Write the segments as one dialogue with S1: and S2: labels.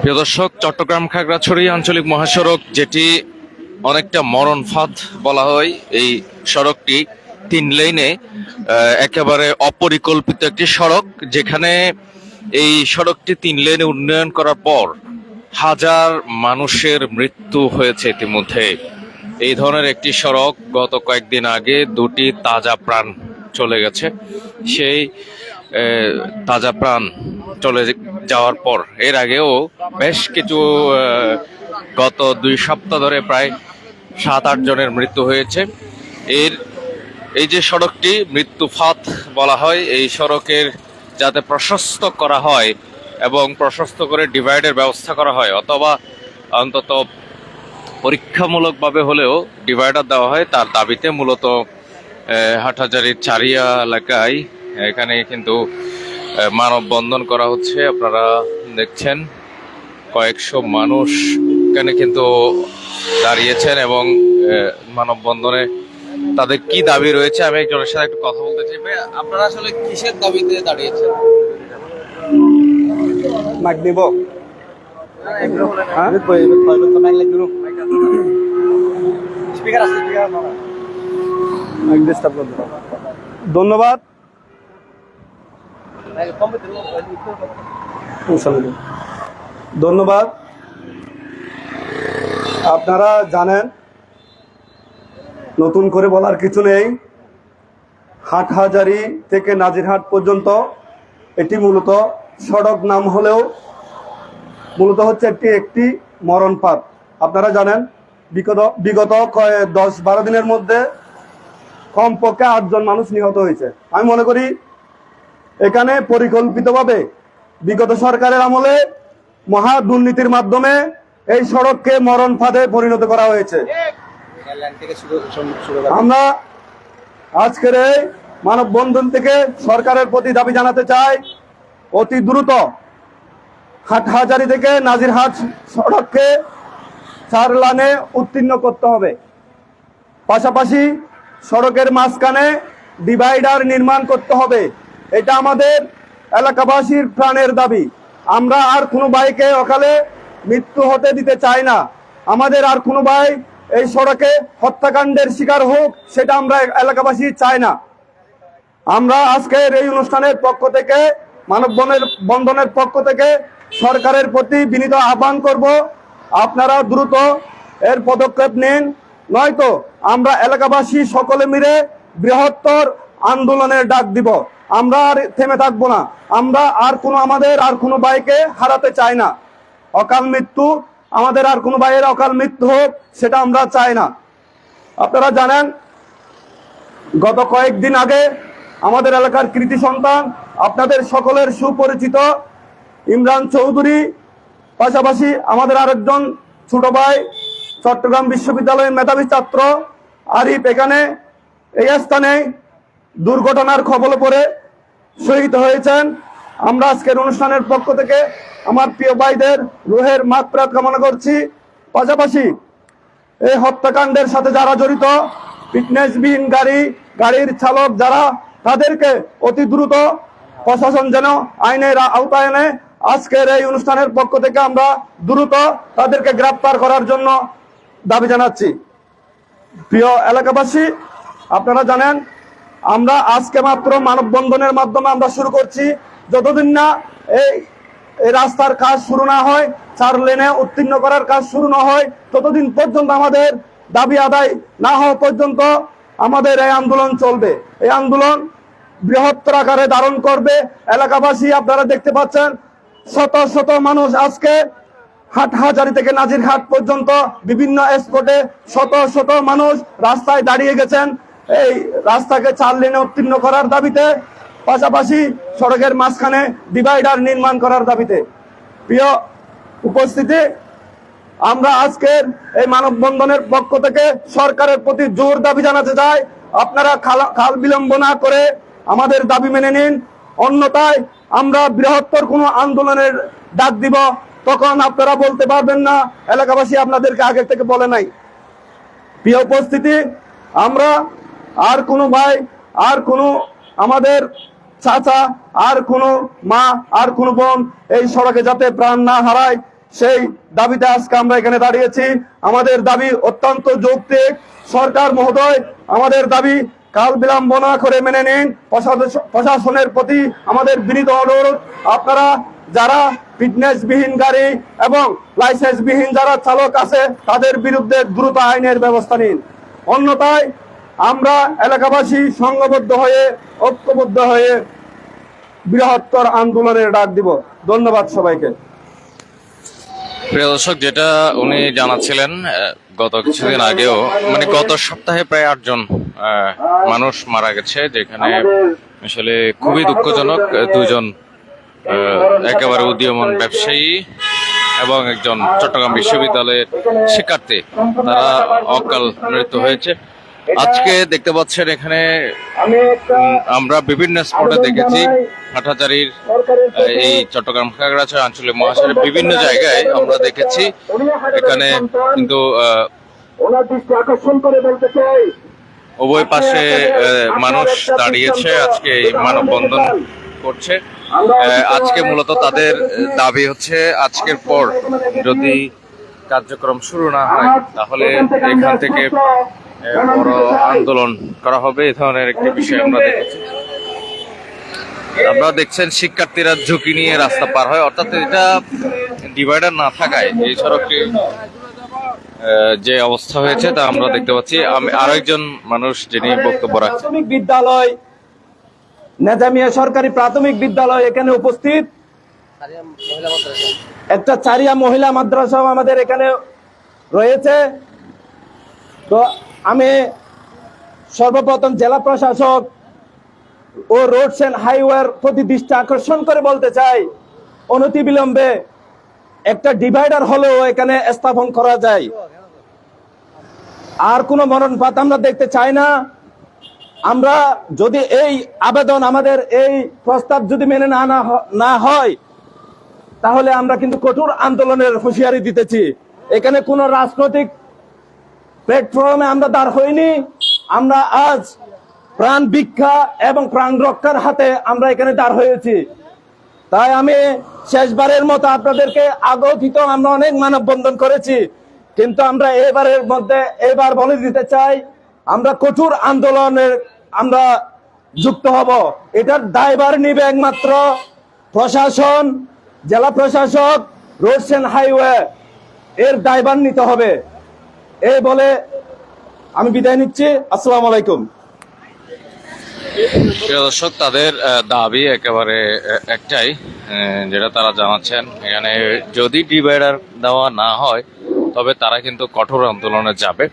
S1: প্রিয় দর্শক, চট্টগ্রাম খাগড়াছড়ি আঞ্চলিক মহাসড়ক, যেটি অনেকটা মরণ ফাঁদ বলা হয় এই সড়কটি, তিন লেনে একেবারে অপরিকল্পিত একটি সড়ক, যেখানে এই সড়কটি তিন লেনে উন্নয়ন করার পর হাজার মানুষের মৃত্যু হয়েছে ইতিমধ্যে। এই ধরনের একটি সড়ক গত কয়েকদিন আগে দুটি তাজা প্রাণ চলে গেছে। সেই তাজা প্রাণ চলে যাওয়ার পর, এর আগেও বেশ কিছু গত দুই সপ্তাহ ধরে প্রায় সাত, আট জনের মৃত্যু হয়েছে। এর, এই যে সড়কটি মৃত্যু ফাঁদ বলা হয়, এই সড়কের যাতে প্রশস্ত করা হয় এবং প্রশস্ত করে ডিভাইডের ব্যবস্থা করা হয়, অথবা অন্তত পরীক্ষামূলকভাবে হলেও ডিভাইডার দেওয়া হয়, তার দাবিতে মূলত হাটহাজারির চারিয়া এলাকায়, এখানে কিন্তু মানববন্ধন করা হচ্ছে। আপনারা দেখছেন কয়েকশো মানুষ এখানে কিন্তু দাঁড়িয়েছেন এবং মানববন্ধনে তাদের কি দাবি রয়েছে? আমি একজনের সাথে একটু কথা বলতে চাই। আপনারা আসলে কিসের দাবিতে দাঁড়িয়েছেন?
S2: মাইক হ্যাঁ না। ধন্যবাদ। ধন্যবাদ। আপনারা জানেন, নতুন করে বলার কিছু নেই। হাটহাজারি থেকে নাজিরহাট পর্যন্ত এটি মূলত সড়ক নাম হলেও মূলত হচ্ছে একটি একটি মরণপাত। আপনারা জানেন, বিগত বিগত দশ বারো দিনের মধ্যে কমপক্ষে আটজন মানুষ নিহত হয়েছে। আমি মনে করি এখানে পরিকল্পিতভাবে বিগত সরকারের আমলে মহা দুর্নীতির মাধ্যমে এই সড়ককে মরণ ফাঁদে পরিণত করা হয়েছে। আমরা আজকের এই মানববন্ধন থেকে সরকারের প্রতি দাবি জানাতে চাই, অতি দ্রুত হাটহাজারি থেকে নাজিরহাট সড়ককে চার লানে উত্তীর্ণ করতে হবে। পাশাপাশি সড়কের মাঝখানে ডিভাইডার নির্মাণ করতে হবে। এটা আমাদের এলাকাবাসীর প্রাণের দাবি। আমরা আর কোনো ভাইকে অকালে মৃত্যু হতে দিতে চাই না। আমাদের আর কোনো ভাই এই সড়কে হত্যাকাণ্ডের শিকার হোক, সেটা আমরা এলাকাবাসী চাই না। আমরা আজকের এই অনুষ্ঠানের পক্ষ থেকে মানববন্ধনের বন্ধনের পক্ষ থেকে সরকারের প্রতি বিনীত আহ্বান করব। আপনারা দ্রুত এর পদক্ষেপ নিন। নয়তো আমরা এলাকাবাসী সকলে মিলে বৃহত্তর আন্দোলনের ডাক দিব। আমরা আর থেমে থাকব না। আমরা আর কোনো আমাদের আর কোনো বাইকে হারাতে চাই না। অকাল মৃত্যু, আমাদের আর কোনো ভাইয়ের অকাল মৃত্যু হোক, সেটা আমরা চাই না। আপনারা জানেন, গত কয়েকদিন আগে আমাদের এলাকার কৃতি সন্তান, আপনাদের সকলের সুপরিচিত ইমরান চৌধুরী, পাশাপাশি আমাদের আরেকজন ছোট ভাই, চট্টগ্রাম বিশ্ববিদ্যালয়ের মেধাবী ছাত্র আরিফ এখানে, এই স্থানে দুর্ঘটনার খবর পড়ে শহীদ হয়েছেন। আমরা আজকের অনুষ্ঠানের পক্ষ থেকে আমার প্রিয় ভাইদের রুহের মাত্রাত কামনা করছি। পাশাপাশি এই হত্যাকাণ্ডের সাথে যারা জড়িত, ফিটনেসবিহীন গাড়ি, গাড়ির চালক যারা, তাদেরকে অতি দ্রুত প্রশাসন যেন আইনের আওতায় এনে আজকের এই অনুষ্ঠানের পক্ষ থেকে আমরা দ্রুত তাদেরকে গ্রেপ্তার করার জন্য দাবি জানাচ্ছি। প্রিয় এলাকাবাসী, আপনারা জানেন আমরা আজকে মাত্র মানববন্ধনের মাধ্যমে আমরা শুরু করছি। যতদিন না এই রাস্তার কাজ শুরু না হয়, চার লেনে উত্তীর্ণ করার কাজ শুরু না হয়, ততদিন পর্যন্ত আমাদের দাবি আদায় না হওয়া পর্যন্ত আমাদের এই আন্দোলন চলবে। এই আন্দোলন বৃহত্তর আকারে ধারণ করবে। এলাকাবাসী আপনারা দেখতে পাচ্ছেন, শত শত মানুষ আজকে হাটহাজারি থেকে নাজিরহাট পর্যন্ত বিভিন্ন স্পটে শত শত মানুষ রাস্তায় দাঁড়িয়ে গেছেন। এই রাস্তাকে চার লেনে উত্তীর্ণ করার দাবিতে, পাশাপাশি সড়কের মাঝখানে ডিভাইডার নির্মাণ করার দাবিতে। প্রিয় উপস্থিতি, আমরা আজকের এই মানববন্ধনের পক্ষ থেকে সরকারের প্রতি জোর দাবি জানাতে চাই। আপনারা খালা- বিলম্ব না করে আমাদের দাবি মেনে নিন। অন্যথায় আমরা বৃহত্তর কোনো আন্দোলনের ডাক দিব, তখন আপনারা বলতে পারবেন না, এলাকাবাসী আপনাদেরকে আগে থেকে বলে নাই। প্রিয় উপস্থিতি, আমরা আর কোনো ভাই, আর কোনো আমাদের
S3: চাচা, আর কোনো মা, আর কোনো বোন এই সড়কে যাতে প্রাণ না হারায়, সেই দাবিতে আজকে আমরা এখানে দাঁড়িয়েছি। আমাদের দাবি অত্যন্ত যৌক্তিক। সরকার মহোদয়, আমাদের দাবি কাল বিলম্ব না করে মেনে নিন। প্রশাসনের প্রতি আমাদের বিনীত অনুরোধ। আপনারা যারা ফিটনেস বিহীন গাড়ি এবং লাইসেন্স বিহীন যারা চালক আছে, তাদের বিরুদ্ধে দ্রুত আইনের ব্যবস্থা নিন। অন্যথায় আমরা এলাকাবাসী সংঘবদ্ধ হয়ে, ঐক্যবদ্ধ হয়ে বৃহত্তর আন্দোলনের ডাক দিব। ধন্যবাদ সবাইকে।
S1: প্রিয় দর্শক, যেটা উনি জানাচ্ছিলেন গত কিছুদিন আগেও মানে গত সপ্তাহে প্রায় আটজন মানুষ মারা গেছে, যেখানে আসলে খুবই দুঃখজনক দুজন একেবারে উদীয়মান ব্যবসায়ী এবং একজন চট্টগ্রাম বিশ্ববিদ্যালয়ের শিক্ষার্থী। তারা অকাল মৃত্যু হয়েছে। আজকে দেখতে পাচ্ছেন এখানে আমরা বিভিন্ন স্পটে দেখেছি হাটাচারির এই চট্টগ্রাম খাগড়াছড়ি আঞ্চলিক মহাশয়ের বিভিন্ন জায়গায় আমরা দেখেছি এখানে কিন্তু উভয় পাশে মানুষ দাঁড়িয়েছে আজকে এই মানববন্ধন করছে। আজকে মূলত তাদের দাবি হচ্ছে আজকের পর যদি কার্যক্রম শুরু না হয় তাহলে এখান থেকে বড় আন্দোলন করা হবে এই ধরনের একটি বিষয় আমরা দেখেছি। আপনারা দেখছেন, শিক্ষার্থীরা ঝুঁকি নিয়ে রাস্তা পার হয়। অর্থাৎ এটা ডিভাইডার না থাকায় এই সড়কটি যে অবস্থা হয়েছে তা আমরা দেখতে পাচ্ছি। আমি আরও একজন মানুষ যিনি বক্তব্য রাখছেন।
S3: বিদ্যালয়, নেজামিয়া সরকারি প্রাথমিক বিদ্যালয় এখানে উপস্থিত। একটা চারিয়া মহিলা মাদ্রাসাও আমাদের এখানে রয়েছে। তো আমি সর্বপ্রথম জেলা প্রশাসক ও রোডস এন্ড হাইওয়ের প্রতি দৃষ্টি আকর্ষণ করে বলতে চাই, অনতিবিলম্বে একটা ডিভাইডার হলেও এখানে স্থাপন করা যায়। আর কোনো মরণপাত আমরা দেখতে চাই না। আমরা যদি এই আবেদন, আমাদের এই প্রস্তাব যদি মেনে না না হয়, তাহলে আমরা কিন্তু কঠোর আন্দোলনের হুঁশিয়ারি দিতেছি। এখানে কোনো রাজনৈতিক প্ল্যাটফর্মে আমরা দাঁড় হইনি আমরা আজ প্রাণ ভিক্ষা এবং প্রাণ রক্ষার হাতে আমরা এখানে দাঁড় হয়েছি। তাই আমি শেষবারের মতো আপনাদেরকে আগতিত আমরা অনেক মানববন্ধন করেছি। কিন্তু আমরা এবারের মধ্যে এবার বলে দিতে চাই, আমরা কঠোর আন্দোলনের আমরা যুক্ত হব। এটার দায়ভার নিবে একমাত্র প্রশাসন, জেলা প্রশাসক রোডস হাইওয়ে। এর দায়ভার নিতে হবে। এই বলে আমি বিদায় নিচ্ছি। আসসালাম আলাইকুম।
S1: দর্শক তাদের দাবি একেবারে একটাই যেটা তারা জানাচ্ছেন। এখানে যদি ডিভাইডার দেওয়া না হয় তবে তারা কিন্তু কঠোর আন্দোলনে যাবে।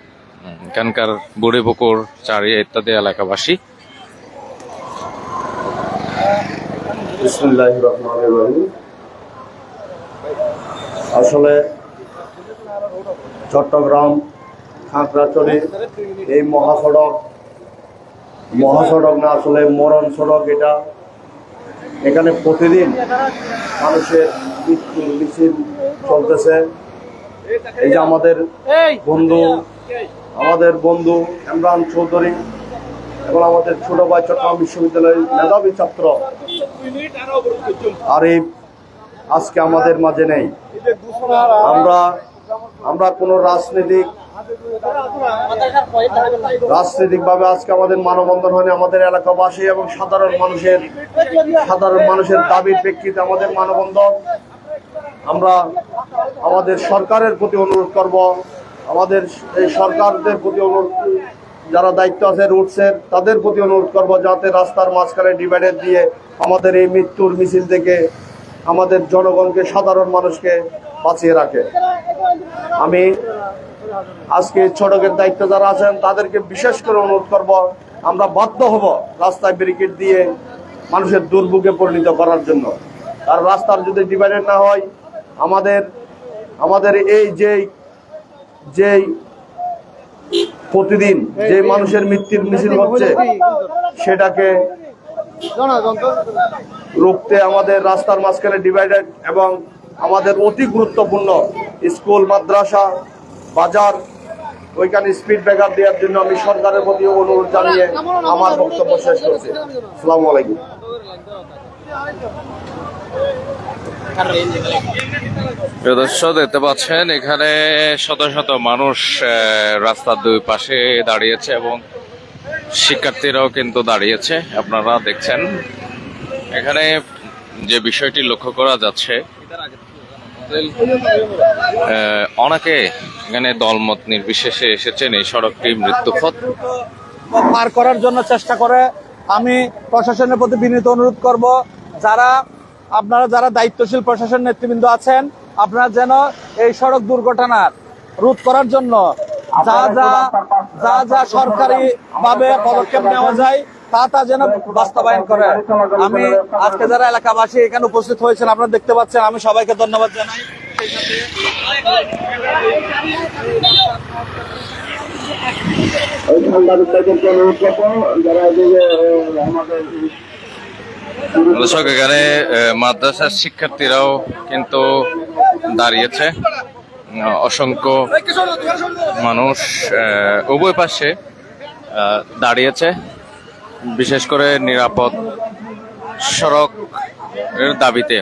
S1: এখানকার বুড়িপুকুর চারিয়া ইত্যাদি এলাকাবাসী।
S3: আসলে চট্টগ্রাম খাগড়াছড়ি, এই মহাসড়ক মহাসড়ক না, আসলে মরণ সড়ক এটা। এখানে প্রতিদিন মানুষের মৃত্যুর মিছিল চলতেছে। এই যে আমাদের বন্ধু আমাদের বন্ধু ইমরান চৌধুরী এবং আমাদের ছোট ভাই চট্টগ্রাম বিশ্ববিদ্যালয়ের মেধাবী ছাত্র আরিফ আজকে আমাদের মাঝে নেই। আমরা আমরা কোনো রাজনৈতিক রাজনৈতিক ভাবে আজকে আমাদের মানববন্ধন হয়নি আমাদের এলাকাবাসী এবং সাধারণ মানুষের সাধারণ মানুষের দাবির প্রেক্ষিতে আমাদের মানববন্ধন। আমরা আমাদের সরকারের প্রতি অনুরোধ করব, আমাদের এই সরকারদের প্রতি অনুরোধ, যারা দায়িত্ব আছে রুটসের, তাদের প্রতি অনুরোধ করব যাতে রাস্তার মাঝখানে ডিভাইডার দিয়ে আমাদের এই মৃত্যুর মিছিল থেকে আমাদের জনগণকে, সাধারণ মানুষকে বাঁচিয়ে রাখে। আমি আজকে সড়কের দায়িত্ব যারা আছেন, তাদেরকে বিশেষ করে অনুরোধ করব, আমরা বাধ্য হব রাস্তায় ব্যারিকেড দিয়ে মানুষের দুর্ভোগে পরিণত করার জন্য। আর রাস্তার যদি ডিভাইডেড না হয়, আমাদের আমাদের এই যেই যেই প্রতিদিন যে মানুষের মৃত্যুর মিছিল হচ্ছে, সেটাকে রুখতে আমাদের রাস্তার মাঝখানে ডিভাইডেড এবং আমাদের অতি গুরুত্বপূর্ণ স্কুল, মাদ্রাসা বাজার,
S2: ওইখানে স্পিড ব্রেকার দেওয়ার জন্য আমি সরকারের প্রতি অনুরোধ জানিয়ে আমার বক্তব্য শেষ করছি। আসসালামু আলাইকুম।
S1: দর্শক, দেখতে পাচ্ছেন, এখানে শত শত মানুষ রাস্তার দুই পাশে দাঁড়িয়েছে এবং শিক্ষার্থীরাও কিন্তু দাঁড়িয়েছে। আপনারা দেখছেন, এখানে যে বিষয়টি লক্ষ্য করা যাচ্ছে অনেকে এখানে দলমত নির্বিশেষে এসেছেন এই সড়কটি মৃত্যুপথ
S4: পার করার জন্য চেষ্টা করে আমি প্রশাসনের প্রতি বিনীত অনুরোধ করব যারা আপনারা যারা দায়িত্বশীল প্রশাসন নেতৃবৃন্দ আছেন আপনারা যেন এই সড়ক দুর্ঘটনার রোধ করার জন্য যা যা যা যা সরকারি ভাবে পদক্ষেপ নেওয়া যায় তা তা যেন বাস্তবায়ন করে। আমি আজকে যারা এলাকাবাসী এখানে উপস্থিত হয়েছেন আপনারা দেখতে পাচ্ছেন আমি সবাইকে ধন্যবাদ জানাই।
S1: দর্শক, এখানে মাদ্রাসার শিক্ষার্থীরাও কিন্তু দাঁড়িয়েছে। অসংখ্য মানুষ উভয় পাশে দাঁড়িয়েছে। বিশেষ করে নিরাপদ সড়ক এর দাবিতে।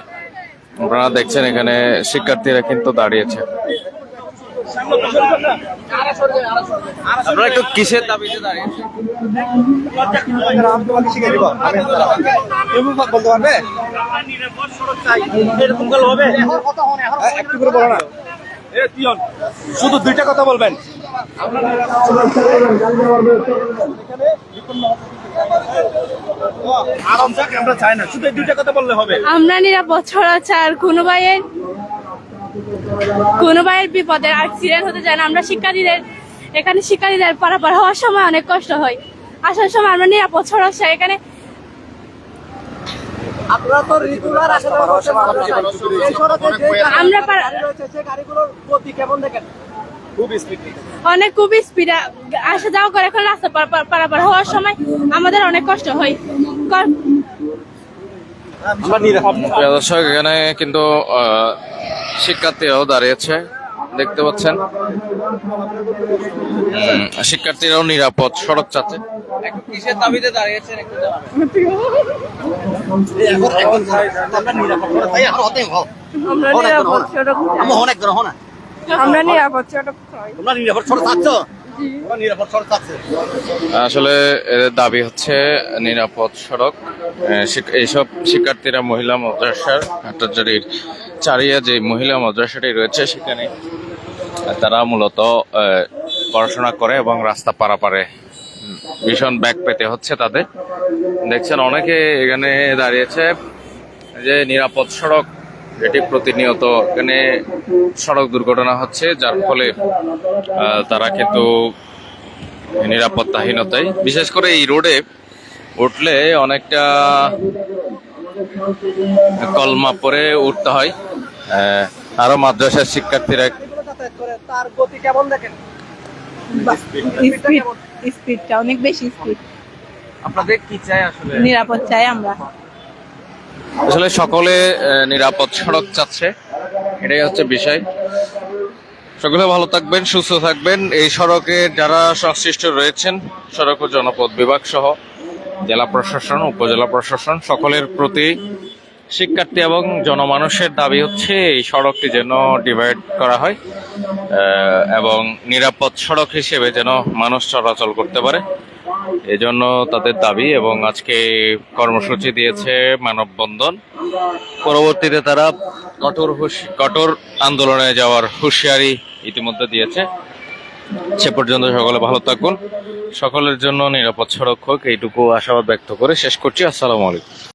S1: আপনারা দেখছেন এখানে শিক্ষার্থীরা কিন্তু দাঁড়িয়েছে। আপনারা একটু কিসের দাবিতে
S4: বলতে পারবে এরকম হবে হ্যাঁ, একটু করে বলো না। শুধু দুইটা কথা বলবেন। আমরা চাই না শুধু এই দুইটা কথা বললে হবে
S5: আমরা নিরাপদ ছড়াচার কোনো ভাইয়ের কোনো ভাইয়ের বিপদের অ্যাক্সিডেন্ট হতে চায় না। আমরা শিক্ষার্থীদের এখানে শিক্ষার্থীদের পারাপার হওয়ার সময় অনেক কষ্ট হয়। আসার সময় আমরা নিরাপদ ছড়াচ্ছি এখানে
S4: আপনারা তো রেগুলার
S5: আমরা পারা-
S4: সেই গাড়িগুলোর গতি কেমন দেখেন?
S5: অনেক খুব স্পিডে আসা যাওয়া করে এখন রাস্তা পার- পার- পারাপার হওয়ার সময় আমাদের অনেক কষ্ট হয়।
S1: দর্শক এখানে কিন্তু শিক্ষার্থীরাও দাঁড়িয়েছে দেখতে পাচ্ছেন। শিক্ষার্থীরাও নিরাপদ সড়ক চাচ্ছে
S4: অনেক
S5: আমরা নিরাপদ
S4: তোমরা নিরাপদ সড়ক থাকছ?
S1: আসলে এদের দাবি হচ্ছে নিরাপদ সড়ক। শিক- এইসব শিক্ষার্থীরা মহিলা মাদ্রাসার হাটহাজারির চারিয়া যে মহিলা মাদ্রাসাটি রয়েছে সেখানে তারা মূলত পড়াশোনা করে এবং রাস্তা পারাপারে ভীষণ ব্যাগ পেতে হচ্ছে তাদের। দেখছেন অনেকে এখানে দাঁড়িয়েছে যে নিরাপদ সড়ক এটি প্রতিনিয়ত এখানে সড়ক দুর্ঘটনা হচ্ছে যার ফলে তারা কিন্তু নিরাপত্তাহীনতায়। বিশেষ করে এই রোডে উঠলে অনেকটা কলমা পরে উঠতে হয়। আহ, আরও মাদ্রাসার শিক্ষার্থীরা
S4: তার গতি কেমন দেখেন
S5: স্পিডটা অনেক বেশি স্পিড।
S1: আপনাদের কি চাই আসলে?
S5: নিরাপদ চাই আমরা।
S1: আসলে সকলে নিরাপদ সড়ক চাচ্ছে। এটাই হচ্ছে বিষয়। সকলে ভালো থাকবেন, সুস্থ থাকবেন। এই সড়কে যারা সংশ্লিষ্ট রয়েছেন, সড়ক ও জনপদ বিভাগ সহ জেলা প্রশাসন, উপজেলা প্রশাসন, সকলের প্রতি শিক্ষার্থী এবং জনমানুষের দাবি হচ্ছে এই সড়কটি যেন ডিভাইড করা হয় এবং নিরাপদ সড়ক হিসেবে যেন মানুষ চলাচল করতে পারে। এজন্য তাদের দাবি এবং আজকে কর্মসূচি দিয়েছে মানববন্ধন। পরবর্তীতে তারা কঠোর কঠোর আন্দোলনে যাওয়ার হুঁশিয়ারি ইতিমধ্যে দিয়েছে। সে পর্যন্ত সকলে ভালো থাকুন। সকলের জন্য নিরাপদ সড়ক হোক, এইটুকু আশাবাদ ব্যক্ত করে শেষ করছি। আসসালামু আলাইকুম।